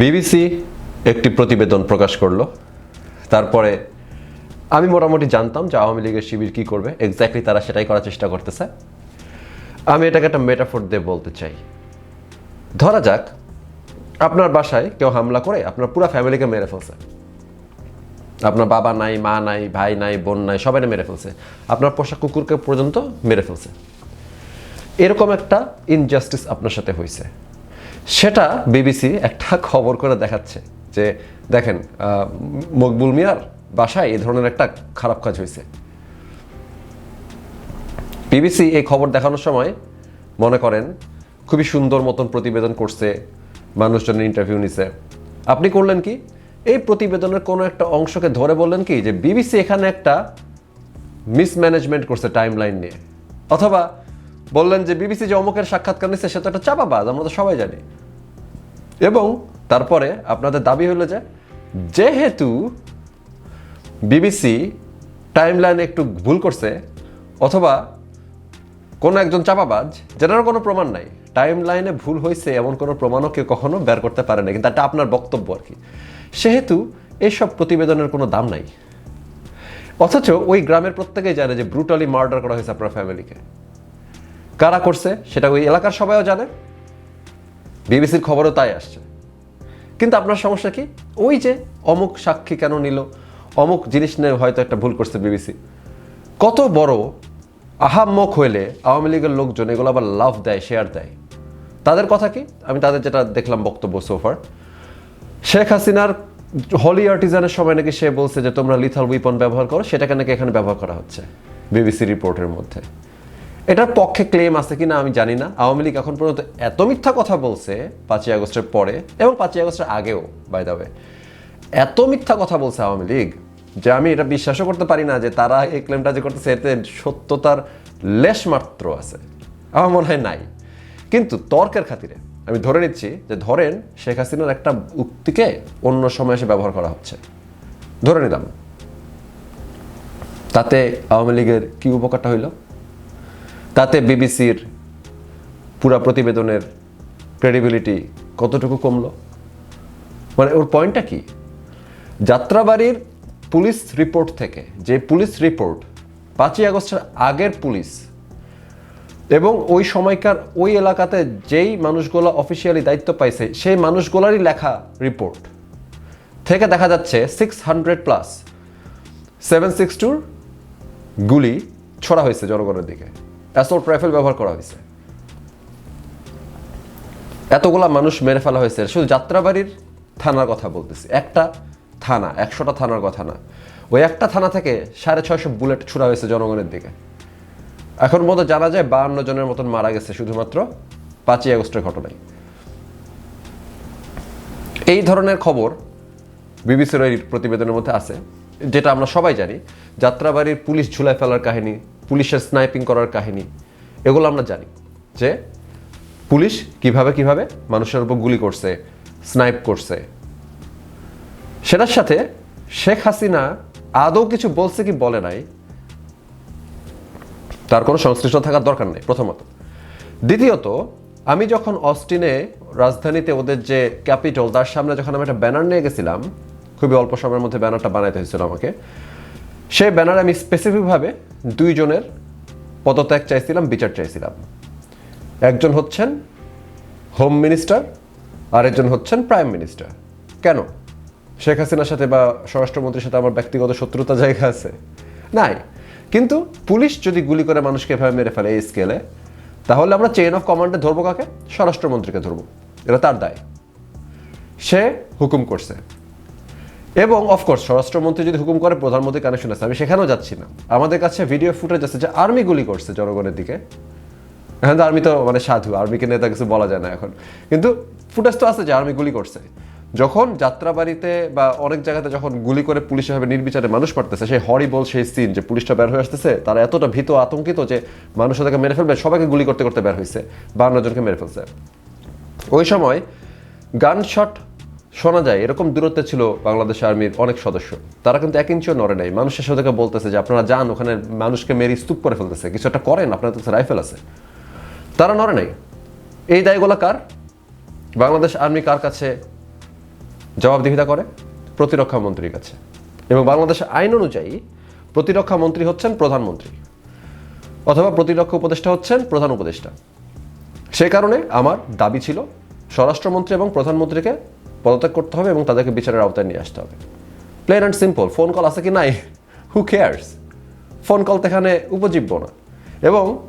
BBC একটি প্রতিবেদন প্রকাশ করল। তারপরে আমি মোটামুটি জানতাম যে আওয়ামী লীগের শিবির কী করবে। এক্স্যাক্টলি তারা সেটাই করার চেষ্টা করতেছে। আমি এটাকে একটা মেটাফোর দিয়ে বলতে চাই। ধরা যাক, আপনার বাসায় কেউ হামলা করে, আপনার পুরো ফ্যামিলিকে মেরে ফেলছে। আপনার বাবা নাই, মা নাই, ভাই নাই, বোন নাই সবাই মেরে ফেলছে। আপনার পোষা কুকুরকে পর্যন্ত মেরে ফেলছে। এরকম একটা ইনজাস্টিস আপনার সাথে হয়েছে। সেটা বিবিসি একটা খবর করে দেখাচ্ছে যে, দেখেন মকবুল মিয়ার বাসায় এই ধরনের একটা খারাপ কাজ হয়েছে। বিবিসি এই খবর দেখানোর সময় মনে করেন, খুবই সুন্দর মতন প্রতিবেদন করছে, মানুষজনের ইন্টারভিউ নিছে। আপনি করলেন কি? এই প্রতিবেদনের কোনো একটা অংশকে ধরে বললেন কি? যে বিবিসি এখানে একটা মিসম্যানেজমেন্ট করছে টাইম লাইন নিয়ে। অথবা বললেন যে বিবিসি যে অমুকের সাক্ষাৎকার নিচ্ছে সে তো একটা চাপাবাজ, আমরা তো সবাই জানি। এবং তারপরে আপনাদের দাবি হলো যে, যেহেতু বিবিসি টাইম লাইনে একটু ভুল করছে, অথবা কোনো একজন চাপাবাজ যেটারও কোনো প্রমাণ নাই টাইম লাইনে ভুল হয়েছে এমন কোনো প্রমাণও কেউ কখনো বের করতে পারে না কিন্তু এটা আপনার বক্তব্য আর কি। সেহেতু এইসব প্রতিবেদনের কোনো দাম নাই। অথচ ওই গ্রামের প্রত্যেকেই জানে যে ব্রুটালি মার্ডার করা হয়েছে আপনার ফ্যামিলিকে কারা করছে সেটা ওই এলাকার সবাইও জানে। বিবিসির খবরও তাই আসছে। কিন্তু আপনার সমস্যা কি? ওই যে অমুক সাক্ষী কেন নিল? অমুক জিনিস নিয়ে হয়তো একটা ভুল করছে বিবিসি। কত বড় আহাম্মক হইলে আওয়ামী লীগের লোকজন এগুলো আবার লাভ দেয় শেয়ার দেয়। তাদের কথা কি? আমি তাদের যেটা দেখলাম বক্তব্য সোফার শেখ হাসিনার হলি আর্টিজানের সময় নাকি সে বলছে যে তোমরা লিথাল উইপন ব্যবহার করো, সেটাকে নাকি এখানে ব্যবহার করা হচ্ছে, বিবিসি রিপোর্টের মধ্যে। এটার পক্ষে ক্লেম আছে কিনা আমি জানি না। আওয়ামী লীগ এখন পর্যন্ত এত মিথ্যা কথা বলছে পাঁচই আগস্টের পরে এবং পাঁচই আগস্টের আগেও বাই দা এত মিথ্যা কথা বলছে আওয়ামী লীগ যে আমি এটা বিশ্বাসও করতে পারি না যে তারা এই ক্লেমটা যে করতেছে, এতে সত্যতার লেশ মাত্র আছে। আমার মনে হয় নাই। কিন্তু তর্কের খাতিরে আমি ধরে নিচ্ছি যে ধরেন শেখ হাসিনার একটা উক্তিকে অন্য সময় এসে ব্যবহার করা হচ্ছে। ধরে নিলাম। তাতে আওয়ামী লীগের কি উপকারটা হইল? তাতে বিবিসির পুরা প্রতিবেদনের ক্রেডিবিলিটি কতটুকু কমলো? মানে ওর পয়েন্টটা কি? যাত্রাবাড়ির পুলিশ রিপোর্ট থেকে, যে পুলিশ রিপোর্ট পাঁচই আগস্টের আগের পুলিশ এবং ওই সময়কার ওই এলাকাতে যেই মানুষগুলো অফিসিয়ালি দায়িত্ব পাইছে, সেই মানুষগুলারই লেখা রিপোর্ট থেকে দেখা যাচ্ছে six hundred plus seven six টুর গুলি ছড়া হয়েছে জনগণের দিকে। অ্যাসল্ট রাইফেল ব্যবহার করা হয়েছে। এতগুলা মানুষ মেরে ফেলা হয়েছে। শুধু যাত্রাবাড়ির থানার কথা বলতেছি। একটা থানা, একশোটা থানার কথা না। ওই একটা থানা থেকে সাড়ে ছয়শো বুলেট ছুড়া হয়েছে জনগণের দিকে। এখন মতো জানা যায় বাহান্ন জনের মতন মারা গেছে শুধুমাত্র পাঁচই আগস্টের ঘটনায়। এই ধরনের খবর বিবিসির প্রতিবেদনের মধ্যে আছে, যেটা আমরা সবাই জানি, যাত্রাবাড়ির পুলিশ ঝুলাই ফেলার কাহিনী পুলিশের স্নাইপিং করার কাহিনী, এগুলো আমরা জানি যে পুলিশ কীভাবে কীভাবে মানুষের উপর গুলি করছে স্নাইপ করছে। সেটার সাথে শেখ হাসিনা আদৌ কিছু বলছে কি বলে নাই, তার কোনো সংশ্লিষ্ট থাকার দরকার নেই, প্রথমত। দ্বিতীয়ত, আমি যখন অস্টিনে রাজধানীতে ওদের যে ক্যাপিটাল, তার সামনে যখন আমি একটা ব্যানার নিয়ে গেছিলাম, খুবই অল্প সময়ের মধ্যে ব্যানারটা বানাইতে হয়েছিল আমাকে, সেই ব্যানারে আমি স্পেসিফিকভাবে দুইজনের পদত্যাগ চাইছিলাম, বিচার চাইছিলাম। একজন হচ্ছেন হোম মিনিস্টার আর একজন হচ্ছেন প্রাইম মিনিস্টার কেন? শেখ হাসিনার সাথে বা স্বরাষ্ট্রমন্ত্রীর সাথে আমার ব্যক্তিগত শত্রুতা জায়গা আছে? নাই। কিন্তু পুলিশ যদি গুলি করে মানুষকে এভাবে মেরে ফেলে এই স্কেলে তাহলে আমরা চেইন অফ কমান্ডে ধরবো কাকে? স্বরাষ্ট্রমন্ত্রীকে ধরবো। এটা তার দায়। সে হুকুম করছে। এবং অফকোর্স স্বরাষ্ট্রমন্ত্রী যদি হুকুম করে, প্রধানমন্ত্রী কানেকশন আছে। আমি সেখানেও যাচ্ছি না। আমাদের কাছে ভিডিও ফুটেজ আছে যে আর্মি গুলি করছে জনগণের দিকে। তো আর্মি তো মানে সাধু। আর্মিকে নেতা কিছু বলা যায় না এখন। কিন্তু ফুটেজ তো আছে যে আর্মি গুলি করছে। যখন যাত্রাবাড়িতে বা অনেক জায়গাতে যখন গুলি করে পুলিশ এভাবে নির্বিচারে মানুষ মারতেছে, সেই হরিবল সেই সিন যে পুলিশটা বের হয়ে আসতেছে, তারা এতটা ভীত আতঙ্কিত যে মানুষ তাকে মেরে ফেলবে, সবাইকে গুলি করতে করতে বের হয়েছে। বান্ন জনকে মেরে ফেলছে। ওই সময় গান শট শোনা যায়, এরকম দূরত্বে ছিল বাংলাদেশ আর্মির অনেক সদস্য। তারা কিন্তু এক ইঞ্চিও নড়ে নাই। মানুষের সাথে বলতেছে যে, আপনারা যান, ওখানে মানুষকে মেরে স্তূপ করে ফেলতেছে। কিছু একটা করেন, আপনাদের কাছে রাইফেল আছে। তারা নড়ে নাই। এই দায়গুলো কার? বাংলাদেশ আর্মি কার কাছে জবাবদিহিতা করে? প্রতিরক্ষা মন্ত্রীর কাছে। এবং বাংলাদেশের আইন অনুযায়ী প্রতিরক্ষা মন্ত্রী হচ্ছেন প্রধানমন্ত্রী, অথবা প্রতিরক্ষা উপদেষ্টা হচ্ছেন প্রধান উপদেষ্টা। সেই কারণে আমার দাবি ছিল, স্বরাষ্ট্রমন্ত্রী এবং প্রধানমন্ত্রীকে পদত্যাগ করতে হবে এবং তাদেরকে বিচারের আওতায় নিয়ে আসতে হবে। Plain and simple phone call আছে কি? নাই। হু কেয়ার্স ফোন কল তো এখানে উপজীব্য না। এবং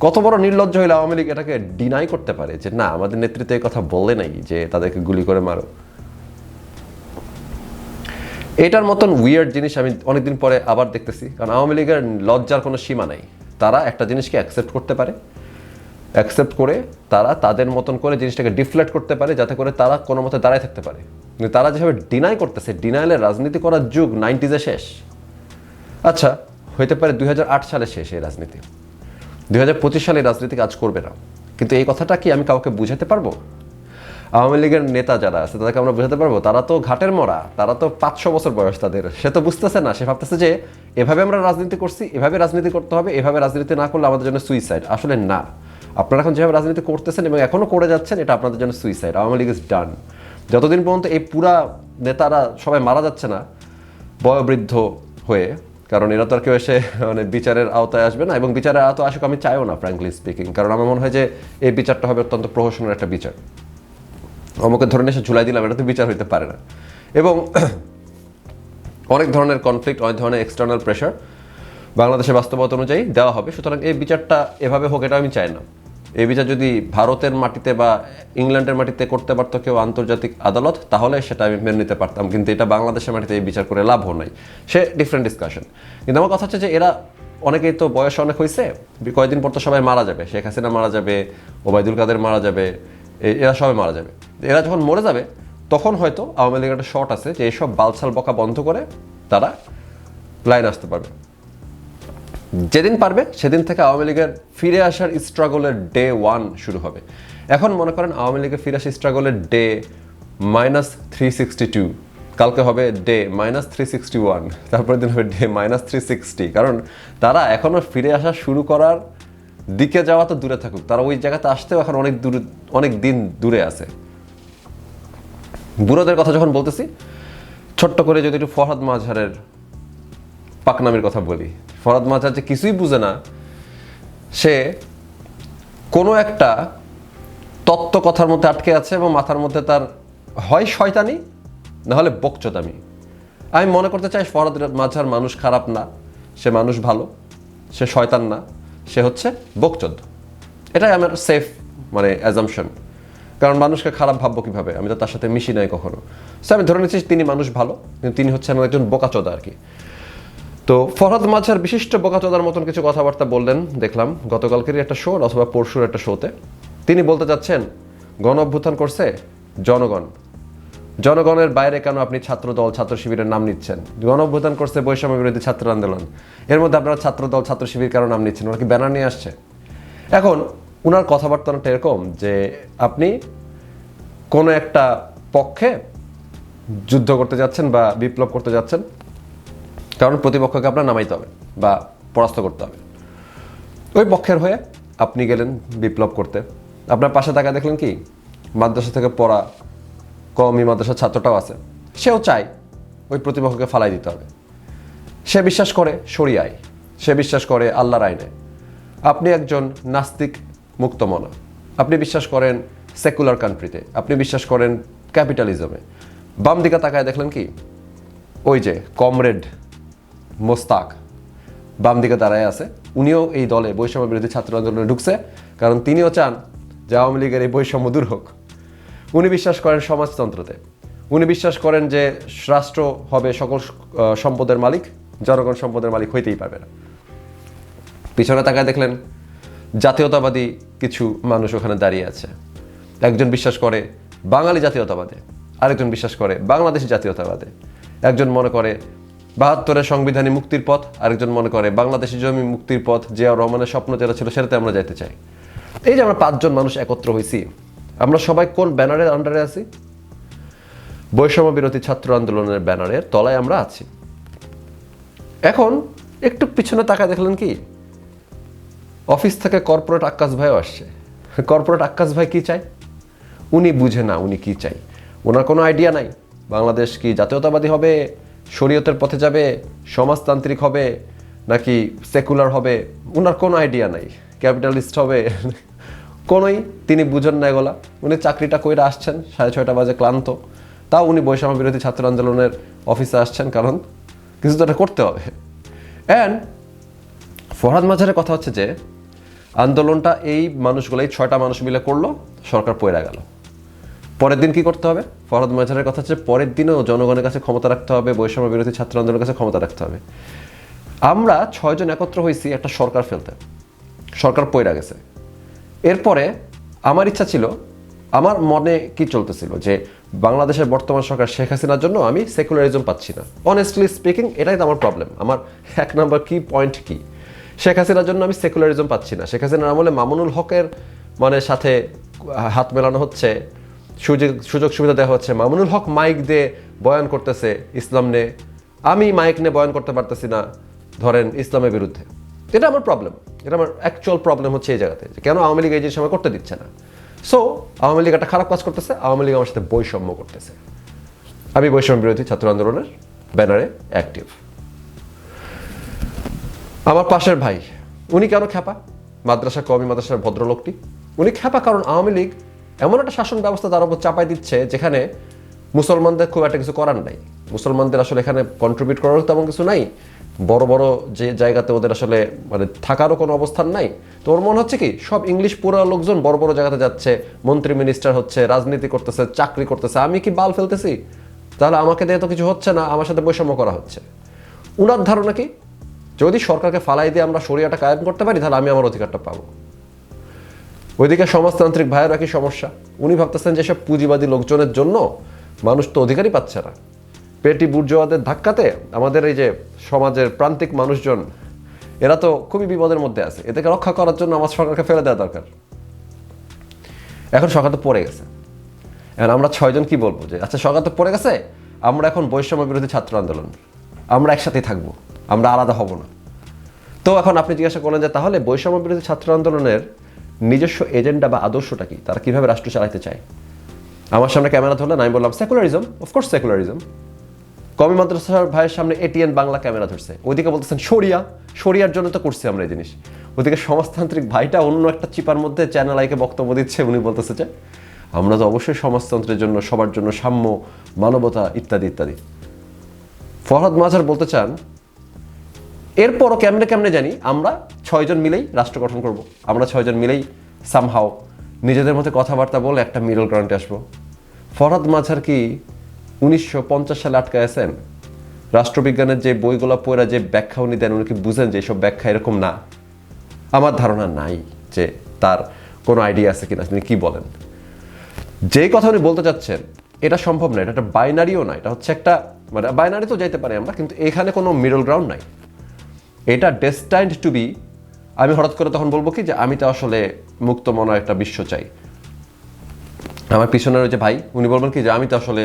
কত বড় নির্লজ্জ হইলে আওয়ামী লীগ এটাকে ডিনাই করতে পারে যে, না, আমাদের নেতৃত্বে কথা বললে নাই যে তাদেরকে গুলি করে মারো। এটার মতন উইয়ার্ড জিনিস আমি অনেকদিন পরে আবার দেখতেছি। কারণ আওয়ামী লীগের লজ্জার কোনো সীমা নাই। তারা একটা জিনিসকে অ্যাকসেপ্ট করতে পারে। অ্যাকসেপ্ট করে তারা তাদের মতন করে জিনিসটাকে ডিফ্লেক্ট করতে পারে, যাতে করে তারা কোনো মতে দাঁড়ায় থাকতে পারে। কিন্তু তারা যেভাবে ডিনাই করতেছে ডিনাইলে রাজনীতি করার যুগ নাইনটিজে শেষ। আচ্ছা হইতে পারে দুই হাজার আট সালে শেষ এই রাজনীতি। দুই হাজার পঁচিশ সালে রাজনীতি কাজ করবে না। কিন্তু এই কথাটা কি আমি কাউকে বুঝাতে পারব? আওয়ামী লীগের নেতা যারা আছে, তাদেরকে আমরা বুঝাতে পারব? তারা তো ঘাটের মরা, তারা তো পাঁচশো বছর বয়স তাদের। সে তো বুঝতেছে না, সে ভাবতেছে যে এভাবে আমরা রাজনীতি করছি, এভাবে রাজনীতি করতে হবে, এভাবে রাজনীতি না করলে আমাদের জন্য সুইসাইড আসলে না। আপনারা এখন যেভাবে রাজনীতি করতেছেন এবং এখনও করে যাচ্ছেন, এটা আপনাদের জন্য suicide Awami League is done যতদিন পর্যন্ত এই পুরা নেতারা সবাই মারা যাচ্ছে না, বয়োবৃদ্ধ হয়ে, কারণ এরা তো আর কেউ এসে মানে বিচারের আওতায় আসবে না, এবং বিচারের আওতায় আসুক আমি চাইও না ফ্র্যাঙ্কলি স্পিকিং কারণ আমার মনে হয় যে এই বিচারটা হবে অত্যন্ত প্রহসনের একটা বিচার। অমুকের ধরনের এসে ঝুলাই দিলাম, এটা তো বিচার হইতে পারে না। এবং অনেক ধরনের কনফ্লিক্ট অনেক ধরনের এক্সটার্নাল প্রেশার বাংলাদেশের বাস্তবতা অনুযায়ী দেওয়া হবে, সুতরাং এই বিচারটা এভাবে হোক, এটা আমি চাই না। এই বিচার যদি ভারতের মাটিতে বা ইংল্যান্ডের মাটিতে করতে পারতো কেউ আন্তর্জাতিক আদালত, তাহলে সেটা আমি মেনে নিতে পারতাম। কিন্তু এটা বাংলাদেশের মাটিতে এই বিচার করে লাভও নাই। সে ডিফারেন্ট ডিসকাশন কিন্তু আমার কথা হচ্ছে যে এরা অনেকেই তো বয়স অনেক হয়েছে কয়েকদিন পর তো সবাই মারা যাবে। শেখ হাসিনা মারা যাবে, ওবায়দুল কাদের মারা যাবে এরা সবাই মারা যাবে। এরা যখন মরে যাবে, তখন হয়তো আওয়ামী লীগের একটা শর্ট আছে যে এইসব বালছাল বকা বন্ধ করে তারা লাইন আসতে পারবে। যেদিন পারবে, সেদিন থেকে আওয়ামী লীগের ফিরে আসার স্ট্রাগলের ডে ওয়ান শুরু হবে। এখন মনে করেন আওয়ামী লীগের ফিরে আসা স্ট্রাগলের day minus three sixty two কালকে হবে day minus three sixty one তারপরের দিন হবে ডে মাইনাস থ্রি সিক্সটি কারণ তারা এখনও ফিরে আসা শুরু করার দিকে যাওয়া তো দূরে থাকুক। তারা ওই জায়গাতে আসতেও এখন অনেক দূরে, অনেক দিন দূরে আছে। বুড়োদের কথা যখন বলতেছি, ছোট্ট করে যদি একটু ফরহাদ মাঝহারের পাকনামির কথা বলি। ফরাদ মাঝহার যে কিছুই বুঝে না, সে কোনো একটা তত্ত্ব কথার মধ্যে আটকে আছে এবং মাথার মধ্যে তার হয় শয়তানি, নাহলে বকচতামি আমি মনে করতে চাই ফরাদ মাঝার মানুষ খারাপ না, সে মানুষ ভালো, সে শয়তান না, সে হচ্ছে বকচোদ। এটাই আমার সেফ মানে অ্যাজামশন কারণ মানুষকে খারাপ ভাববো কীভাবে? আমি তো তার সাথে মিশি নাই কখনো। সো আমি ধরে নিচ্ছি তিনি মানুষ ভালো, কিন্তু তিনি হচ্ছেন একজন বোকাচোদা আর কি। তো ফরহাদ মাঝার বিশিষ্ট বোকাচোদার মতন কিছু কথাবার্তা বললেন, দেখলাম, গতকালকেরই একটা শো, অথবা পরশুর একটা শোতে। তিনি বলতে চাচ্ছেন, গণ অভ্যুত্থান করছে জনগণ। জনগণের বাইরে কেন আপনি ছাত্র দল ছাত্র শিবিরের নাম নিচ্ছেন? গণ অভ্যুত্থান করছে বৈষম্য বিরোধী ছাত্র আন্দোলন। এর মধ্যে আপনারা ছাত্র দল ছাত্র শিবির কেন নাম নিচ্ছেন? ওরা কি ব্যানার নিয়ে আসছে? এখন, উনার কথাবার্তা এরকম যে, আপনি কোনো একটা পক্ষে যুদ্ধ করতে যাচ্ছেন বা বিপ্লব করতে যাচ্ছেন কারণ প্রতিপক্ষকে আপনার নামাইতে হবে বা পরাস্ত করতে হবে। ওই পক্ষের হয়ে আপনি গেলেন বিপ্লব করতে। আপনার পাশে থাকা দেখলেন কি, মাদ্রাসা থেকে পড়া কমই মাদ্রাসার ছাত্রটাও আছে। সেও চায় ওই প্রতিপক্ষকে ফালাই দিতে হবে। সে বিশ্বাস করে শরিয়ায়, সে বিশ্বাস করে আল্লাহর আইনে। আপনি একজন নাস্তিক মুক্তমনা আপনি বিশ্বাস করেন সেকুলার কান্ট্রিতে। আপনি বিশ্বাস করেন ক্যাপিটালিজমে। বাম দিকে তাকায় দেখলেন কি, ওই যে কমরেড মোস্তাক। বাম দিকে দাঁড়ায় আছে। উনিও এই দলে বৈষম্য বিরোধী ছাত্র আন্দোলনে ঢুকছে, কারণ তিনিও চান যে আওয়ামী লীগের এই বৈষম্য দূর হোক। উনি বিশ্বাস করেন সমাজতন্ত্রতে। উনি বিশ্বাস করেন যে রাষ্ট্র হবে সকল সম্পদের মালিক, জনগণ সম্পদের মালিক হইতেই পারবে না। পিছনে তাকায় দেখলেন জাতীয়তাবাদী কিছু মানুষ ওখানে দাঁড়িয়ে আছে। একজন বিশ্বাস করে বাঙালি জাতীয়তাবাদে, আরেকজন বিশ্বাস করে বাংলাদেশি জাতীয়তাবাদে। একজন মনে করে বাহাত্তরের সংবিধানী মুক্তির পথ, আরেকজন মনে করে বাংলাদেশি জমি মুক্তির পথ, জিয়াউর রহমানের স্বপ্ন যেটা ছিল সেটাতে আমরা যেতে চাই। এই যে আমরা পাঁচজন মানুষ একত্র হয়েছি আমরা সবাই কোন ব্যানারের আন্ডারে আছি? বৈষম্য বিরোধী ছাত্র আন্দোলনের ব্যানারের তলায় আমরা আছি। এখন একটু পিছনে তাকায় দেখলেন কি? অফিস থেকে কর্পোরেট আক্কাস ভাইও আসছে। কর্পোরেট আক্কাস ভাই কি চাই উনি বুঝে না উনি কি চাই ওনার কোনো আইডিয়া নাই। বাংলাদেশ কি জাতীয়তাবাদী হবে? শরীয়তের পথে যাবে, সমাজতান্ত্রিক হবে, নাকি সেকুলার হবে ওনার কোনো আইডিয়া নাই। ক্যাপিটালিস্ট হবে, কোনোই তিনি বুঝেন না এগুলা। উনি চাকরিটা কইরা আসছেন, সাড়ে ছয়টা বাজে ক্লান্ত। তাও উনি বৈষম্য বিরোধী ছাত্র আন্দোলনের অফিসে আসছেন, কারণ কিছু তো একটা করতে হবে। অ্যান্ড ফরহাদ মাঝারের কথা হচ্ছে যে, আন্দোলনটা এই মানুষগুলো এই ছয়টা মানুষ মিলে করল, সরকার পয়রা গেল। পরের দিন কি করতে হবে? ফরহাদ মাঝারের কথা হচ্ছে পরের দিনও জনগণের কাছে ক্ষমতা রাখতে হবে, বৈষম্য বিরোধী ছাত্র আন্দোলনের কাছে ক্ষমতা রাখতে হবে। আমরা ছয়জন একত্র হয়েছি, একটা সরকার ফেলতে। সরকার পয়রা গেছে। এরপরে আমার ইচ্ছা ছিল, আমার মনে কি চলতেছিল যে বাংলাদেশের বর্তমান সরকার শেখ হাসিনার জন্য আমি সেকুলারিজম পাচ্ছি না। অনেস্টলি স্পিকিং এটাই তো আমার প্রবলেম আমার এক নম্বর কি পয়েন্ট কি? শেখ হাসিনার জন্য আমি সেকুলারিজম পাচ্ছি না। শেখ হাসিনার আমলে মামুনুল হকের মানে সাথে হাত মেলানো হচ্ছে। সুযোগ সুযোগ সুবিধা দেওয়া হচ্ছে। মামুনুল হক মাইক দিয়ে বয়ান করতেছে ইসলাম নে আমি মাইক নিয়ে বয়ান করতে পারতেছি না, ধরেন ইসলামের বিরুদ্ধে। এটা আমার প্রবলেম এটা আমার অ্যাকচুয়াল প্রবলেম হচ্ছে এই জায়গাতে যে কেন আওয়ামী লীগ এই জিনিস করতে দিচ্ছে না। সো আওয়ামী লীগ একটা খারাপ কাজ করতেছে, আওয়ামী লীগ আমার সাথে বৈষম্য করতেছে। আমি বৈষম্য বিরোধী ছাত্র আন্দোলনের ব্যানারে অ্যাক্টিভ আমার পাশের ভাই, উনি কেন খ্যাপা? মাদ্রাসা কমি মাদ্রাসার ভদ্রলোকটি। উনি খ্যাপা কারণ আওয়ামী লীগ এমন একটা শাসন ব্যবস্থা তার উপর চাপাই দিচ্ছে যেখানে মুসলমানদের খুব একটা কিছু করার নাই। মুসলমানদের আসলে এখানে কন্ট্রিবিউট করার তেমন কিছু নাই। বড় বড় যে জায়গাতে ওদের আসলে মানে থাকারও কোনো অবস্থান নাই। তো ওর মনে হচ্ছে কি, সব ইংলিশ পুরো লোকজন বড় বড় জায়গাতে যাচ্ছে, মন্ত্রী মিনিস্টার হচ্ছে, রাজনীতি করতেছে, চাকরি করতেছে, আমি কি বাল ফেলতেছি? তাহলে আমাকে দিয়ে তো কিছু হচ্ছে না, আমার সাথে বৈষম্য করা হচ্ছে। উনার ধারণা কি, যদি সরকারকে ফালাই দিয়ে আমরা সরিয়াটা কায়েম করতে পারি, তাহলে আমি আমার অধিকারটা পাবো। ওইদিকে সমাজতান্ত্রিক ভাইয়ের একই সমস্যা? উনি ভাবতেছেন যে সব পুঁজিবাদী লোকজনের জন্য মানুষ তো অধিকারই পাচ্ছে না। পেটি বুর্জোয়াদের ধাক্কাতে আমাদের এই যে সমাজের প্রান্তিক মানুষজন, এরা তো খুবই বিপদের মধ্যে আছে। এদেরকে রক্ষা করার জন্য আমার সরকারকে ফেলে দেওয়া দরকার। এখন সরকার তো পড়ে গেছে। এখন আমরা ছয়জন কি বলব যে আচ্ছা সরকার তো পড়ে গেছে, আমরা এখন বৈষম্য বিরোধী ছাত্র আন্দোলন। আমরা একসাথেই থাকব, আমরা আলাদা হব না। তো এখন আপনি জিজ্ঞাসা করলেন যে তাহলে বৈষম্য বিরোধী ছাত্র আন্দোলনের নিজস্ব এজেন্ডা বা আদর্শটা কি? তারা কীভাবে রাষ্ট্র চালাতে চায়? আমার সামনে ক্যামেরা ধরলেন, আমি বললাম সেকুলারিজম অফকোর্স সেকুলারিজম কমি মাদ্রাসার ভাইয়ের সামনে এটিএন বাংলা ক্যামেরা ধরছে। ওইদিকে বলতেছেন সরিয়া সরিয়ার জন্য তো করছি আমরা এই জিনিস। ওইদিকে সমাজতান্ত্রিক ভাইটা অন্য একটা চিপার মধ্যে চ্যানেল আইকে বক্তব্য দিচ্ছে, উনি বলতেছে যে, আমরা তো অবশ্যই সমাজতন্ত্রের জন্য, সবার জন্য সাম্য, মানবতা ইত্যাদি ইত্যাদি। ফরহাদ মাঝার বলতে চান, এরপরও কেমনে কেমনে জানি আমরা ছয়জন মিলেই রাষ্ট্র গঠন করব। আমরা ছয়জন মিলেই সামহাও নিজেদের মধ্যে কথাবার্তা বলে একটা মিডল গ্রাউন্ডে আসব। ফরহাদ মাঝার কি উনিশশো পঞ্চাশ সালে আটকায় আছেন? রাষ্ট্রবিজ্ঞানের যে বইগুলো পড়া, যে ব্যাখ্যা উনি দেন, উনি কি বুঝেন যে এসব ব্যাখ্যা এরকম না? আমার ধারণা নাই যে তার কোনো আইডিয়া আছে কিনা, তিনি কি বলেন? যে কথা উনি বলতে চাচ্ছেন, এটা সম্ভব না, এটা একটা বাইনারিও না, এটা হচ্ছে একটা মানে বাইনারি তো যাইতে পারি আমরা, কিন্তু এখানে কোনো মিডল গ্রাউন্ড নাই। এটা ডেস্টাইন্ড টু বি আমি হঠাৎ করে তখন বলব কি যে আমি তো আসলে মুক্ত মনে একটা বিশ্ব চাই। আমার পিছনে রয়েছে ভাই, উনি বলবেন কি যে আমি তো আসলে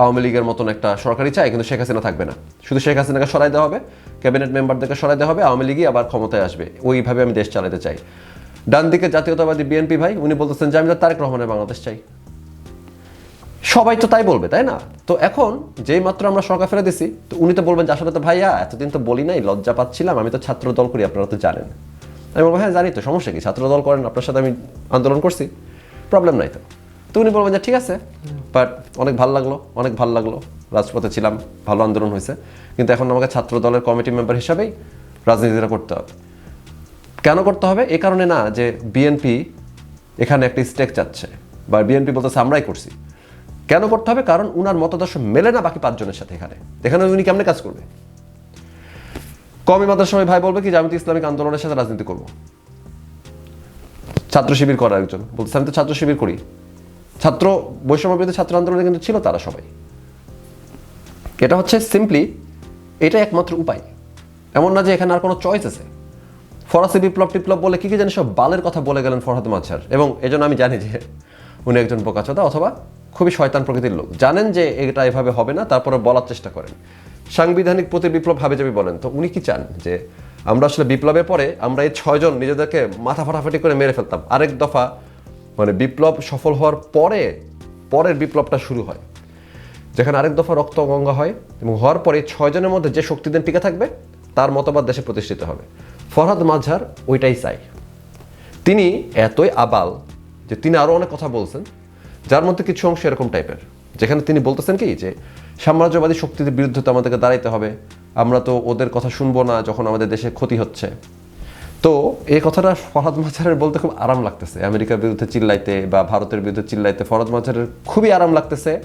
আওয়ামী লীগের মতন একটা সরকারি চাই, কিন্তু শেখ হাসিনা থাকবে না। শুধু শেখ হাসিনাকে সরাই দেওয়া হবে, ক্যাবিনেট মেম্বারদেরকে সরাই দেওয়া হবে, আওয়ামী লীগই আবার ক্ষমতায় আসবে। ওইভাবে আমি দেশ চালাতে চাই। ডান দিকে জাতীয়তাবাদী বিএনপি ভাই, উনি বলতেছেন যে আমি তো তারেক রহমানের বাংলাদেশ চাই। সবাই তো তাই বলবে, তাই না? তো এখন যেই মাত্র আমরা সরকার ফেলে দিছি, তো উনি তো বলবেন যে আসলে তো ভাইয়া, এতদিন তো বলি নাই, লজ্জা পাচ্ছিলাম, আমি তো ছাত্র দল করি, আপনারা তো জানেন। আমি বলব হ্যাঁ জানি তো, সমস্যা কি? ছাত্র দল করেন, আপনার সাথে আমি আন্দোলন করছি প্রবলেম নাই তো। তো উনি বলবেন যে, ঠিক আছে। বাট অনেক ভালো লাগল, অনেক ভালো লাগল। রাজপথে ছিলাম, ভালো আন্দোলন হয়েছে। কিন্তু এখন আমাকে ছাত্র দলের কমিটি মেম্বার হিসাবেই রাজনীতিটা করতে হবে। কেন করতে হবে? এই কারণে না, যে বিএনপি এখানে একটা স্টেক চাচ্ছে। বা বিএনপি বলতেছে, আমরাই করছি। কেন করতে হবে? কারণ উনার মতাদর্শ মেলে না বাকি পাঁচজনের সাথে এখানে। এখানে উনি কেমনে কাজ করবে? কমি মাদ্রাসা সময় ভাই বলবে কি, যে আমি তো ইসলামিক আন্দোলনের সাথে রাজনীতি করব। ছাত্র শিবির করার একজন। বলতেছে, আমি তো ছাত্র শিবির করি। ছাত্র বৈষম্য বিরোধী ছাত্র আন্দোলনে কিন্তু ছিল তারা সবাই। এটা হচ্ছে সিম্পলি এটা একমাত্র উপায়। এমন না যে এখানে আর কোনো চয়েস আছে। ফরাসি বিপ্লব টিপ্লব বলে কী কী জানি সব বালের কথা বলে গেলেন ফরহাদ মাঝার এবং এজন্য আমি জানি যে উনি একজন বোকাচোদা অথবা খুবই শয়তান প্রকৃতির লোক। জানেন যে এটা এভাবে হবে না, তারপরে বলার চেষ্টা করেন। সাংবিধানিক প্রতি বিপ্লব ভাবে যাবি বলেন। তো উনি কি চান? যে আমরা আসলে বিপ্লবের পরে আমরা এই ছয়জন নিজেদেরকে মাথা ফাটাফাটি করে মেরে ফেলতাম। আরেক দফা মানে বিপ্লব সফল হওয়ার পরে, পরের বিপ্লবটা শুরু হয়। যেখানে আরেক দফা রক্ত গঙ্গা হয় এবং হওয়ার পরে ছয়জনের মধ্যে যে শক্তিদের টিকে থাকবে, তার মতবাদ দেশে প্রতিষ্ঠিত হবে। ফরহাদ মাঝার ওইটাই চাই তিনি এতই আবাল যে তিনি আরও অনেক কথা বলছেন, যার মধ্যে কিছু অংশ এরকম টাইপের যেখানে তিনি বলতেছেন কি, যে সাম্রাজ্যবাদী শক্তিদের বিরুদ্ধে তো আমাদেরকে দাঁড়াইতে হবে। আমরা তো ওদের কথা শুনব না যখন আমাদের দেশে ক্ষতি হচ্ছে। তো এই কথাটা ফরহাদ মাঝারের বলতে খুব আরাম লাগতেছে। আমেরিকার বিরুদ্ধে চিল্লাইতে বা ভারতের বিরুদ্ধে চিল্লাইতে ফরহাদ মাঝারের খুবই আরাম লাগতেছে।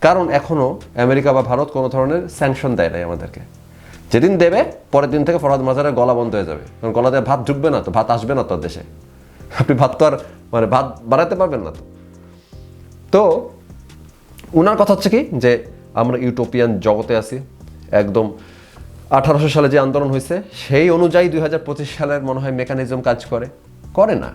কারণ এখনও আমেরিকা বা ভারত কোনো ধরনের স্যাংশন দেয় নাই আমাদেরকে। যেদিন দেবে, পরের দিন থেকে ফরহাদ মাজারের গলা বন্ধ হয়ে যাবে। কারণ গলা দিয়ে ভাত ঢুকবে না তো, ভাত আসবে না তোর দেশে। আপনি ভাত তো আর মানে ভাত বাড়াতে পারবেন না তো। তো উনার কথা হচ্ছে কি? যে আমরা ইউটোপিয়ান জগতে আছি। একদম আঠারোশো সালে যে আন্দোলন হয়েছে, সেই অনুযায়ী দুই হাজার পঁচিশ সালের মনে হয় মেকানিজম কাজ করে। করে না।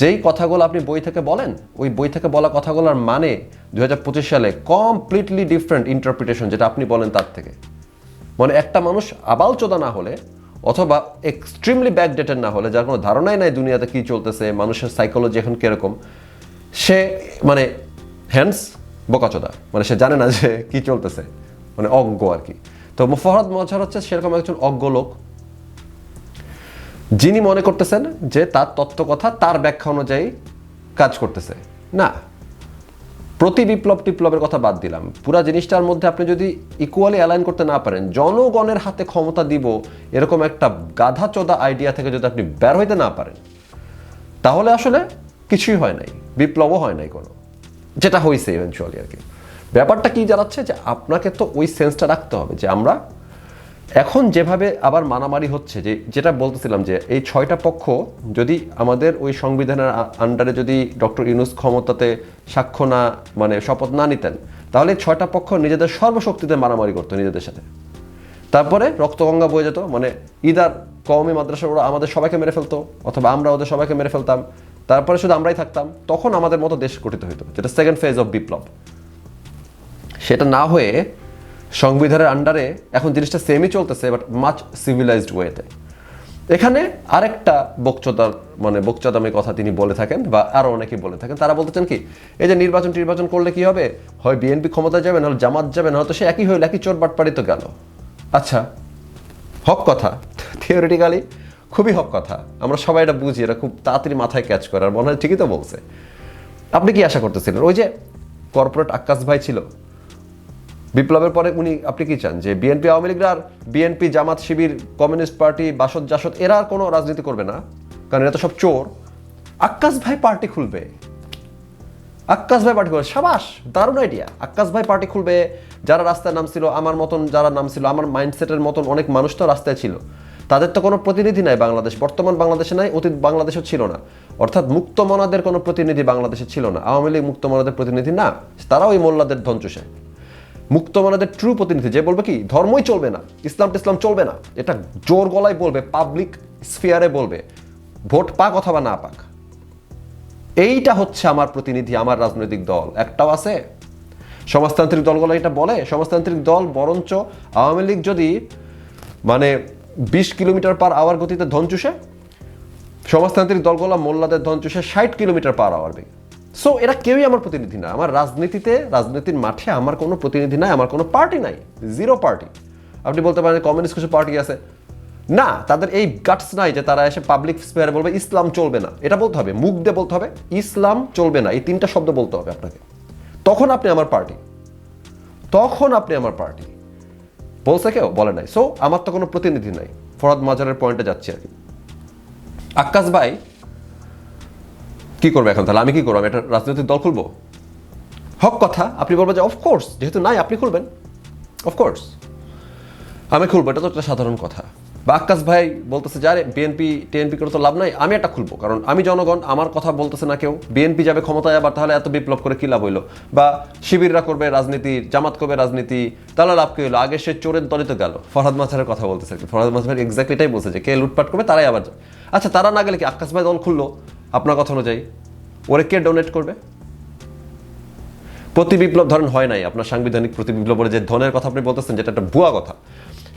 যেই কথাগুলো আপনি বই থেকে বলেন, ওই বই থেকে বলা কথাগুলোর মানে দুই হাজার পঁচিশ সালে কমপ্লিটলি ডিফারেন্ট ইন্টারপ্রিটেশন যেটা আপনি বলেন তার থেকে। মানে একটা মানুষ আবালচোদা না হলে অথবা এক্সট্রিমলি ব্যাকডেটেড না হলে, যার কোনো ধারণাই নাই দুনিয়াতে কি চলতেছে, মানুষের সাইকোলজি এখন কীরকম, সে মানে হ্যান্ডস বোকাচোদা। মানে সে জানে না যে কি চলতেছে। মানে অজ্ঞ আর কি। তো ফরহাদ মজার হচ্ছে সেরকম একজন অজ্ঞ লোক, যিনি মনে করতেছেন যে তার তত্ত্ব কথা তার ব্যাখ্যা অনুযায়ী কাজ করতেছে। না, প্রতি বিপ্লব টিপ্লবের কথা বাদ দিলাম। পুরা জিনিসটার মধ্যে আপনি যদি ইকুয়ালি অ্যালাইন করতে না পারেন, জনগণের হাতে ক্ষমতা দিব এরকম একটা গাধা চোদা আইডিয়া থেকে যদি আপনি বের হইতে না পারেন, তাহলে আসলে কিছুই হয় নাই, বিপ্লবও হয় নাই কোনো। যেটা হয়েছে ইভেনচুয়ালি আর কি। ব্যাপারটা কি জানাচ্ছে যে আপনাকে তো ওই সেন্সটা রাখতে হবে যে আমরা এখন যেভাবে আবার মারামারি হচ্ছে, যে যেটা বলতেছিলাম যে এই ছয়টা পক্ষ যদি আমাদের ওই সংবিধানের আন্ডারে যদি ডক্টর ইউনুস ক্ষমতাতে সাক্ষ্য না মানে শপথ না নিতেন, তাহলে ছয়টা পক্ষ নিজেদের সর্বশক্তিতে মারামারি করতো নিজেদের সাথে। তারপরে রক্তগঙ্গা বয়ে যেত মানে ইদার কওমি মাদ্রাসা ওরা আমাদের সবাইকে মেরে ফেলতো, অথবা আমরা ওদের সবাইকে মেরে ফেলতাম। তারপরে শুধু আমরাই থাকতাম, তখন আমাদের মতো দেশ গঠিত হইতো। যেটা সেকেন্ড ফেজ অফ বিপ্লব। সেটা না হয়ে সংবিধানের আন্ডারে এখন জিনিসটা সেমই চলতেছে বাট মাচ সিভিলাইজড ওয়েতে এখানে আরেকটা বকচতার মানে বকচদামি কথা তিনি বলে থাকেন, বা আরও অনেকে বলে থাকেন। তারা বলতেছেন কি, এই যে নির্বাচন টির্বাচন করলে কি হবে? হয় বিএনপি ক্ষমতা যাবে, নাহলে জামাত যাবে না হয়তো সে একই হইল একই চোর বাটপাড়ি তো গেল। আচ্ছা হক কথা থিওরিটিক্যালি খুবই হক কথা। আমরা সবাই এটা বুঝি এটা খুব তাড়াতাড়ি মাথায় ক্যাচ করে, আর মনে হয় ঠিকই তো বলছে। আপনি কি আশা করতেছিলেন? ওই যে কর্পোরেট আকাশ ভাই ছিল, বিপ্লবের পরে উনি, আপনি কি চান যে বিএনপি আওয়ামী লীগরা আর BNP Jamaat Shibir, communist party, Basad, Jasad, এরা আর কোনো রাজনীতি করবে না? কারণ এরা তো সব চোর। আক্কাস ভাই পার্টি খুলবে। আক্কাস ভাই পার্টি খুলবে। সাবাস, দারুণ আইডিয়া আক্কাস ভাই পার্টি খুলবে। যারা রাস্তায় নামছিল, আমার মতন যারা নামছিল, আমার মাইন্ডসেটের মতন অনেক মানুষ তো রাস্তায় ছিল। তাদের তো কোনো প্রতিনিধি নাই বাংলাদেশ। বর্তমান বাংলাদেশে নাই, অতীত বাংলাদেশও ছিল না। অর্থাৎ মুক্তমনাদের কোনো প্রতিনিধি বাংলাদেশে ছিল না। আওয়ামী লীগ মুক্তমনাদের প্রতিনিধি না, তারাও ওই মোল্লাদের ধনচুষে। মুক্তমনাদের ট্রু প্রতিনিধি, যে বলবে কি, ধর্মই চলবে না, ইসলাম টিসলাম চলবে না। এটা জোর গলায় বলবে পাবলিক স্ফিয়ারে বলবে। ভোট পাক অথবা না পাক। এইটা হচ্ছে আমার প্রতিনিধি, আমার রাজনৈতিক দল। একটাও আছে। সমাজতান্ত্রিক দলগুলো এটা বলে। সমাজতান্ত্রিক দল বরঞ্চ আওয়ামী লীগ যদি মানে বিশ কিলোমিটার পার আওয়ার গতিতে ধন চুষে, সমাজতান্ত্রিক দলগুলো মোল্লাদের ধন চুষে ষাট কিলোমিটার পার আওয়ার বেগে। সো এরা কেউই আমার প্রতিনিধি না। আমার রাজনীতিতে, রাজনীতির মাঠে আমার কোনো প্রতিনিধি নাই, আমার কোনো পার্টি নাই। জিরো পার্টি আপনি বলতে পারেন কমিউনিস্ট কিছু পার্টি আছে। না, তাদের এই গাটস নাই যে তারা এসে পাবলিক স্পেয়ারে বলবে, ইসলাম চলবে না। এটা বলতে হবে, মুখ দিয়ে বলতে হবে, ইসলাম চলবে না। এই তিনটা শব্দ বলতে হবে আপনাকে। তখন আপনি আমার পার্টি তখন আপনি আমার পার্টি বলছে কেউ বলে নাই। সো আমার তো কোনো প্রতিনিধি নাই। ফরাদ মাজারের পয়েন্টে যাচ্ছি আর কি। আক্কাস ভাই, কি করবে এখন তাহলে? আমি কি করব? আমি একটা রাজনৈতিক দল খুলবো? হক কথা, আপনি বলবেন যে অফকোর্স যেহেতু নাই, আপনি খুলবেন? অফকোর্স আমি খুলবো, এটা তো একটা সাধারণ কথা। বা আক্কাস ভাই বলতেছে যারে বিএনপি, টিএনপি করে তো লাভ নাই, আমি একটা খুলবো। কারণ আমি জনগণ, আমার কথা বলতেছে না কেউ। বিএনপি যাবে ক্ষমতায় আবার, তাহলে এত বিপ্লব করে কি লাভ হইল? বা শিবিররা করবে রাজনীতি, জামাত করবে রাজনীতি, তাহলে লাভ কি হলো আগে সে চোরের দলই তো গেল। ফরহাদ মাথারের কথা বলতেছে। ফরহাদ মাথার এক্স্যাক্টলি এটাই বলছে যে, কে লুটপাট করবে, তারাই আবার যায়। আচ্ছা তারা না গেলে কি আক্কাস ভাই দল খুললো? আপনার কথা অনুযায়ী। ওরে কে ডোনেট করবে? প্রতি বিপ্লব ধরেন হয় নাই। আপনার সাংবিধানিক প্রতি বিপ্লবের যে ধনের কথা আপনি বলতেছেন, যেটা একটা ভুয়া কথা,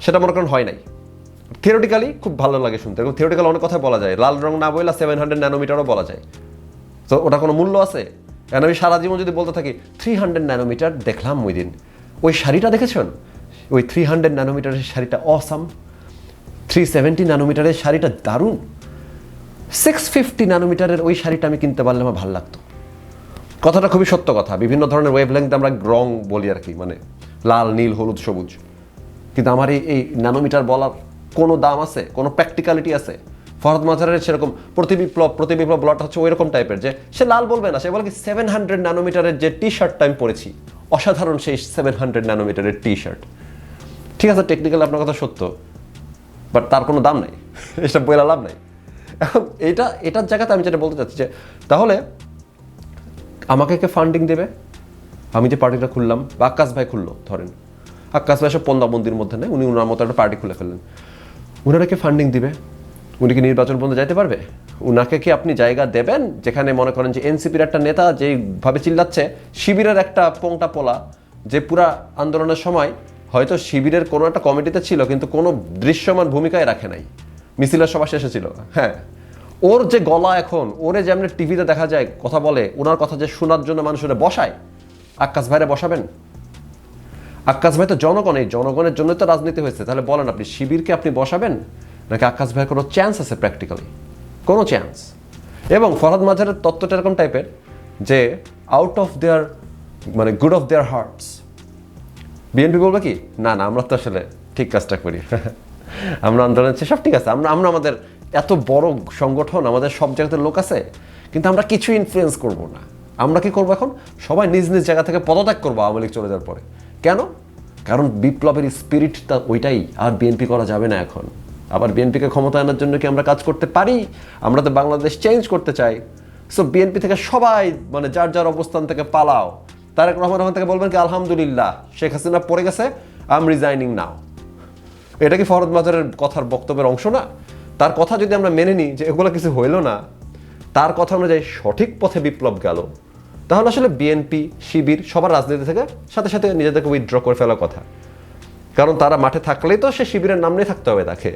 সেটা মনে করেন হয় নাই। থিওরিটিক্যালি খুব ভালো লাগে শুনতে। এবং থিওরিটিক্যাল অনেক কথা বলা যায়। লাল রং না বইলা সেভেন হান্ড্রেড ন্যানোমিটারও বলা যায়। তো ওটা কোনো মূল্য আছে? এখন আমি সারা জীবন যদি বলতে থাকি থ্রি হান্ড্রেড ন্যানোমিটার দেখলাম ওই দিন ওই শাড়িটা দেখেছেন? ওই থ্রি হান্ড্রেড ন্যানোমিটারের শাড়িটা অসাম থ্রি সেভেন্টি ন্যানোমিটারের শাড়িটা দারুণ। সিক্স ফিফটি ন্যানোমিটারের ওই শাড়িটা আমি কিনতে পারলে আমার ভালো লাগতো। কথাটা খুবই সত্য কথা। বিভিন্ন ধরনের ওয়েভ লেংথ আমরা রং বলি আর কি মানে লাল, নীল, হলুদ, সবুজ। কিন্তু আমার এই এই ন্যানোমিটার বলার কোনো দাম আছে, কোনো প্র্যাকটিক্যালিটি আছে? ফরদ মাজারের সেরকম প্রতিবিপ্লব প্রতিবিপ্লব বলাটা হচ্ছে ওই রকম টাইপের যে সে লাল বলবে না, সে বলে কি সেভেন হান্ড্রেড ন্যানোমিটারের যে টি শার্টটা আমি পরেছি, অসাধারণ সেই সেভেন হান্ড্রেড ন্যানোমিটারের টি শার্ট ঠিক আছে টেকনিক্যাল আপনার কথা সত্য বাট তার কোনো দাম নাই, এটা বইলা লাভ নাই। এখন এটা, এটার জায়গাতে আমি যেটা বলতে চাচ্ছি যে, তাহলে আমাকে কে ফান্ডিং দেবে? আমি যে পার্টিটা খুললাম, বা আকাশ ভাই খুললো, ধরেন। আকাশ ভাই সব পন্দাবন্দির মধ্যে নেই, উনি ওনার মতো একটা পার্টি খুলে ফেললেন। উনারা কে ফান্ডিং দিবে। উনি কি নির্বাচন পর্যন্ত যাইতে পারবে? উনাকে কি আপনি জায়গা দেবেন? যেখানে মনে করেন যে এনসিপির একটা নেতা যেইভাবে চিল্লাচ্ছে, শিবিরের একটা পোংটা পোলা যে পুরা আন্দোলনের সময় হয়তো শিবিরের কোনো একটা কমিটিতে ছিল, কিন্তু কোনো দৃশ্যমান ভূমিকায় রাখে নাই। মিছিলের সভা শেষে ছিল। হ্যাঁ। ওর যে গলা এখন, ওরে যেমন টিভিতে দেখা যায়, কথা বলে ওনার কথা যে শোনার জন্য মানুষের বসায়, আকাশ ভাইরে বসাবেন? আকাশ ভাই তো জনগণ, এই জনগণের জন্য তো রাজনীতি হয়েছে। তাহলে বলেন আপনি, শিবিরকে আপনি বসাবেন, নাকি আকাশ ভাইয়ের কোনো চান্স আছে প্র্যাকটিক্যালি কোনো চান্স এবং ফরহাদ মাজারের তত্ত্বটা এরকম টাইপের যে আউট অফ দেয়ার মানে good of their hearts BNP বলবে কি, না না, আমরা তো আসলে ঠিক কাজটা করি। আমরা আন্দোলন সব ঠিক আছে। আমরা আমরা আমাদের এত বড় সংগঠন, আমাদের সব জায়গাতে লোক আছে, কিন্তু আমরা কিছু ইনফ্লুয়েন্স করব না। আমরা কি করব এখন? সবাই নিজ নিজ জায়গা থেকে পদত্যাগ করব আওয়ামী লীগ চলে যাওয়ার পরে। কেন? কারণ বিপ্লবের স্পিরিটটা ওইটাই, আর বিএনপি করা যাবে না এখন। আবার বিএনপিকে ক্ষমতা আনার জন্য কি আমরা কাজ করতে পারি? আমরা তো বাংলাদেশ চেঞ্জ করতে চাই। সো বিএনপি থেকে সবাই মানে যার যার অবস্থান থেকে পালাও। তারেক রহমান রহমান থেকে বলবেন কি, আলহামদুলিল্লাহ, শেখ হাসিনা পড়ে গেছে আই এম রিজাইনিং নাও এটা কি ফরদ মাজারের কথার বক্তব্যের অংশ না? তার কথা যদি আমরা মেনে নিই যে এগুলো কিছু হইল না, তার কথা অনুযায়ী সঠিক পথে বিপ্লব গেল। তাহলে আসলে বিএনপি, শিবির, সবার রাজনীতি থেকে সাথে সাথে নিজেদেরকে উইথড্র করে ফেলার কথা। কারণ তারা মাঠে থাকলেই তো সে শিবিরের নাম নিয়ে থাকতে হবে তাকে।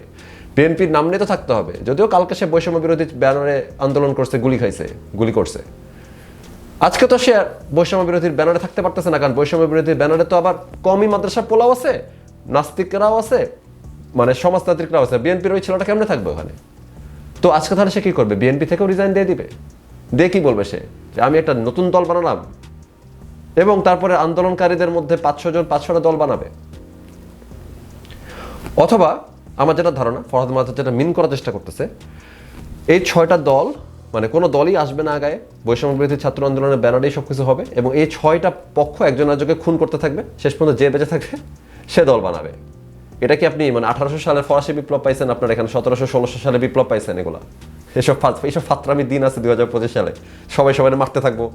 বিএনপির নাম নিয়ে তো থাকতে হবে। যদিও কালকে সে বৈষম্য বিরোধী ব্যানারে আন্দোলন করছে, গুলি খাইছে, গুলি করছে। আজকে তো সে বৈষম্য বিরোধীর ব্যানারে থাকতে পারতেছে না, কারণ বৈষম্য বিরোধীর ব্যানারে তো আবার কমই মাদ্রাসা পোলাও আছে, নাস্তিকরাও আছে মানে সমাজতান্ত্রিকরাও আছে। বিএনপির ওই ছেলেটা কেমনে থাকবে ওখানে? তো আজকে তাহলে সে কি করবে? বিএনপি থেকেও রিজাইন দিয়ে দিবে? দিয়ে কি বলবে সে? যে আমি একটা নতুন দল বানালাম এবং তারপরে আন্দোলনকারীদের মধ্যে পাঁচশো জন পাঁচশোটা দল বানাবে। অথবা আমার যেটা ধারণা, ফরহাদ মাজার যেটা মিন করার চেষ্টা করতেছে, এই ছয়টা দল মানে কোনো দলই আসবে না আগায়, বৈষম্য বিরোধী ছাত্র আন্দোলনের ব্যানারেই সব কিছু হবে এবং এই ছয়টা পক্ষ একজন একজনকে খুন করতে থাকবে, শেষ পর্যন্ত যে বেঁচে থাকবে, সে দল বানাবে। এটা কি আপনি মানে আঠারোশো সালের ফরাসি বিপ্লব পাইছেন আপনার এখানে, সতেরোশো ষোলোশো সালে বিপ্লব পাইছেন এগুলা? এসব এইসব ফাত্রামি দিন আছে দুই হাজার পঁচিশ সালে। সবাই সবাই মারতে থাকব।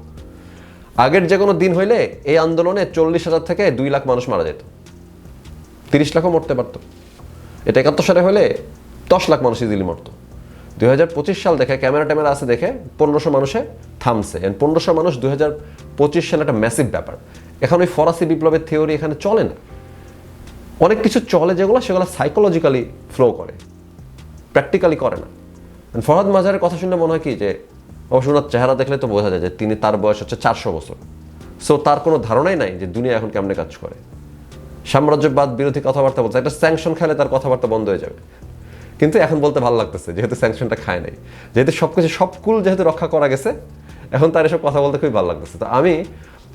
আগের যে কোনো দিন হইলে এই আন্দোলনে চল্লিশ হাজার থেকে দুই লাখ মানুষ মারা যেত। তিরিশ লাখও মরতে পারতো। এটা একাত্তর সালে হলে দশ লাখ মানুষ ইজিলি মরতো। দুই হাজার পঁচিশ সাল দেখে, ক্যামেরা ট্যামেরা আছে দেখে পনেরোশো মানুষে থামছে। এন্ড পনেরোশো মানুষ দুই হাজার পঁচিশ সালে একটা ম্যাসিভ ব্যাপার। এখন ওই ফরাসি বিপ্লবের থিওরি এখানে চলে না। অনেক কিছু চলে যেগুলো, সেগুলো সাইকোলজিক্যালি ফ্লো করে। প্র্যাকটিক্যালি করে না। ফরহাদ মাজারের কথা শুনে মনে হয় কি যে, অবশ্য চেহারা দেখলে তো বোঝা যায় যে তিনি তার বয়স হচ্ছে চারশো বছর। সো তার কোনো ধারণাই নাই যে দুনিয়া এখন কেমনে কাজ করে। সাম্রাজ্যবাদ, বিরোধী কথাবার্তা বলছে একটা স্যাংশন খেলে তার কথাবার্তা বন্ধ হয়ে যাবে। কিন্তু এখন বলতে ভালো লাগতেছে, যেহেতু স্যাংশনটা খায় নাই। যেহেতু সব কিছু সব কুল যেহেতু রক্ষা করা গেছে, এখন তার এসব কথা বলতে খুবই ভালো লাগতেছে। তো আমি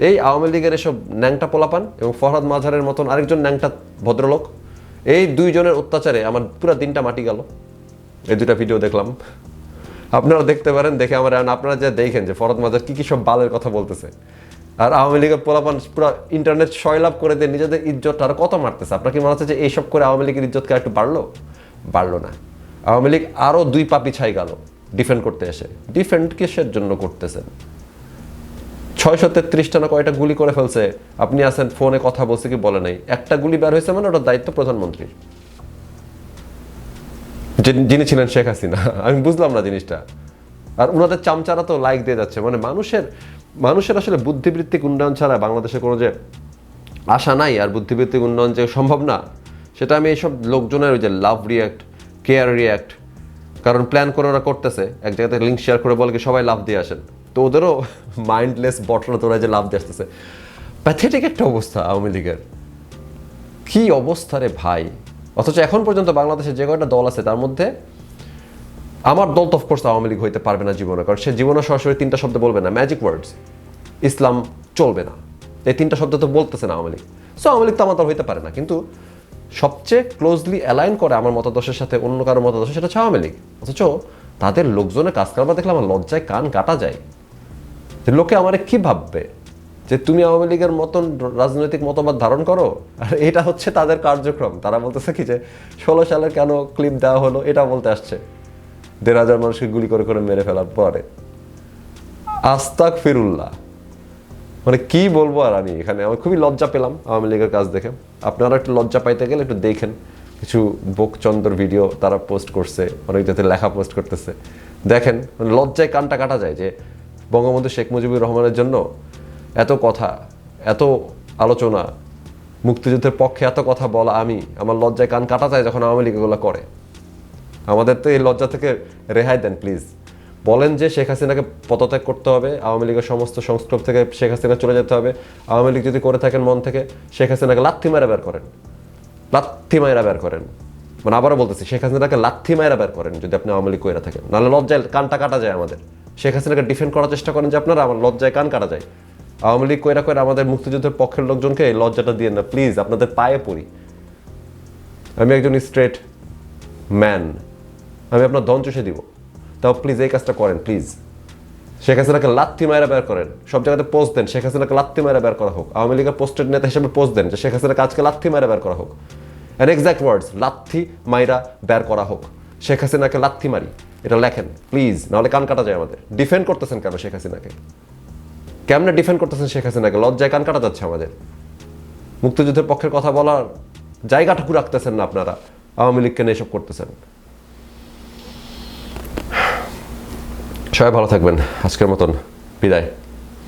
এই আওয়ামী লীগের এসব ন্যাংটা পোলাপান এবং ফরহাদ মাঝারের মতন আরেকজন ন্যাংটা ভদ্রলোক, এই দুইজনের অত্যাচারে আমার পুরো দিনটা মাটি গেল। এই দুটা ভিডিও দেখলাম। আপনারা দেখতে পারেন, দেখে আমার এখন আপনারা যা দেখেন যে ফরদ মাজার কি কি সব বালের কথা বলতেছে। আর আওয়ামী লীগের পোলাপান পুরো ইন্টারনেট সয়লাভ করে দিয়ে নিজেদের ইজ্জত আর কত মারতেছে? আপনার কি মনে হচ্ছে যে এইসব করে আওয়ামী লীগের ইজ্জতকে একটু বাড়লো? বাড়লো না। আওয়ামী লীগ আরও দুই পাপি ছাই গেল ডিফেন্ড করতে এসে। ডিফেন্ড কিসের জন্য করতেছেন? ছয়শো তেত্রিশটা না কয়টা গুলি করে ফেলছে? আপনি আছেন, ফোনে কথা বলছে কি বলে নাই? একটা গুলি বের হয়েছে মানে ওটার দায়িত্ব প্রধানমন্ত্রীর। যিনি ছিলেন শেখ হাসিনা, আমি বুঝলাম না জিনিসটা। আর ওনাদের চামচারা তো লাইক দিয়ে যাচ্ছে। মানে মানুষের মানুষের আসলে বুদ্ধিবৃত্তিক উন্নয়ন ছাড়া বাংলাদেশে কোনো যে আশা নাই আর বুদ্ধিবৃত্তিক উন্নয়ন যে সম্ভব না, সেটা আমি এইসব লোকজনের ওই যে লাভ রিয়াক্ট কেয়ার রিয়াক্ট কারণ প্ল্যান করে ওরা করতেছে। এক জায়গাতে লিঙ্ক শেয়ার করে বলে কি সবাই লাভ দিয়ে আসেন। তো ওদেরও মাইন্ডলেস বটনা তোরা যে লাভ দিয়ে আসতেছে। প্যাথেটিক একটা অবস্থা আওয়ামী লীগের। কি অবস্থা রে ভাই? অথচ এখন পর্যন্ত বাংলাদেশে যে কয়টা দল আছে, তার মধ্যে আমার দল তো অফকোর্স আওয়ামী লীগ হইতে পারবে না জীবনে, কারণ সে জীবনে সরাসরি তিনটা শব্দ বলবে না ম্যাজিক ওয়ার্ডস ইসলাম চলবে না। এই তিনটা শব্দ তো বলতেছে না আওয়ামী লীগ। সো আওয়ামী লীগ তো আমার দল হইতে পারে না, কিন্তু সবচেয়ে ক্লোজলি অ্যালাইন করে আমার মতাদর্শের সাথে অন্য কারও মতাদর্শ সেটা হচ্ছে আওয়ামী লীগ। অথচ তাদের লোকজনের কাজ কারবার দেখলে আমার লজ্জায় কান কাটা যায়। লোকে আমারে কি ভাববে? যে তুমি আওয়ামী লীগের মতন রাজনৈতিক মতবাদ ধারণ করো? আর এটা হচ্ছে তাদের কার্যক্রম। তারা বলতেছে কি যে, ষোলো সালে কেন ক্লিপ দেওয়া হলো এটা বলতে আসছে। দেড় হাজার মানুষকে গুলি করে করে মেরে ফেলার পরে। আস্তাক ফিরুল্লাহ মানে কি বলব আর আমি এখানে? আমি খুবই লজ্জা পেলাম আওয়ামী লীগের কাজ দেখে। আপনারা একটু লজ্জা পাইতে গেলে একটু দেখেন। কিছু বোকচন্দ্র ভিডিও তারা পোস্ট করছে, অনেক যাতে লেখা পোস্ট করতেছে। দেখেন মানে লজ্জায় কানটা কাটা যায় যে, বঙ্গবন্ধু শেখ মুজিবুর রহমানের জন্য এত কথা, এত আলোচনা, মুক্তিযুদ্ধের পক্ষে এত কথা বলা আমি, আমার লজ্জায় কান কাটা যায় যখন আওয়ামী লীগ এগুলো করে। আমাদের তো এই লজ্জা থেকে রেহাই দেন প্লিজ বলেন যে শেখ হাসিনাকে পদত্যাগ করতে হবে, আওয়ামী লীগের সমস্ত সংস্কৃত থেকে শেখ হাসিনা চলে যেতে হবে। আওয়ামী লীগ যদি করে থাকেন মন থেকে, শেখ হাসিনাকে লাথি মারা বের করেন। লাথি মায়েরা বের করেন। মানে আবারও বলতেছি, শেখ হাসিনাকে লাথি মায়েরা বের করেন যদি আপনি আওয়ামী লীগ করে থাকেন। নাহলে লজ্জায় কানটা কাটা যায় আমাদের। শেখ হাসিনাকে ডিফেন্ড করার চেষ্টা করেন যে আপনারা, আমার লজ্জায় কান কাটা যায়। আওয়ামী লীগ কইরা করে আমাদের মুক্তিযুদ্ধের পক্ষের লোকজনকে এই লজ্জাটা দিয়ে না প্লিজ আপনাদের পায়ে পড়ি। আমি একজন স্ট্রেট ম্যান আমি আপনার দন চষে দিব। তাও প্লিজ এই কাজটা করেন প্লিজ শেখ হাসিনাকে লাত্তি মায়েরা বের করেন। সব জায়গাতে পোস্ট দেন, শেখ হাসিনাকে লাত্তি মায়েরা বের করা হোক। আওয়ামী লীগের পোস্টেড নেতা হিসেবে পোস্ট দেন যে শেখ হাসিনাকে আজকে লাত্তি মায়েরা বের করা হোক। অ্যান্ড এক্সাক্ট ওয়ার্ডস লাত্তি মাইরা বের করা হোক। শেখ হাসিনাকে লাত্তি মারি। এটা লেখেন প্লিজ নাহলে কান কাটা যায় আমাদের। ডিফেন্ড করতেছেন কেন শেখ হাসিনাকে? কেমনে ডিফেন্ড করতেছেন শেখ হাসিনাকে? লজ্জায় কান কাটা যাচ্ছে আমাদের। মুক্তিযুদ্ধের পক্ষের কথা বলার জায়গা ঠাকুর রাখতেছেন না আপনারা। আওয়ামী লীগকে নিয়ে এসব করতেছেন। সবাই ভালো থাকবেন। আজকের মতন বিদায়।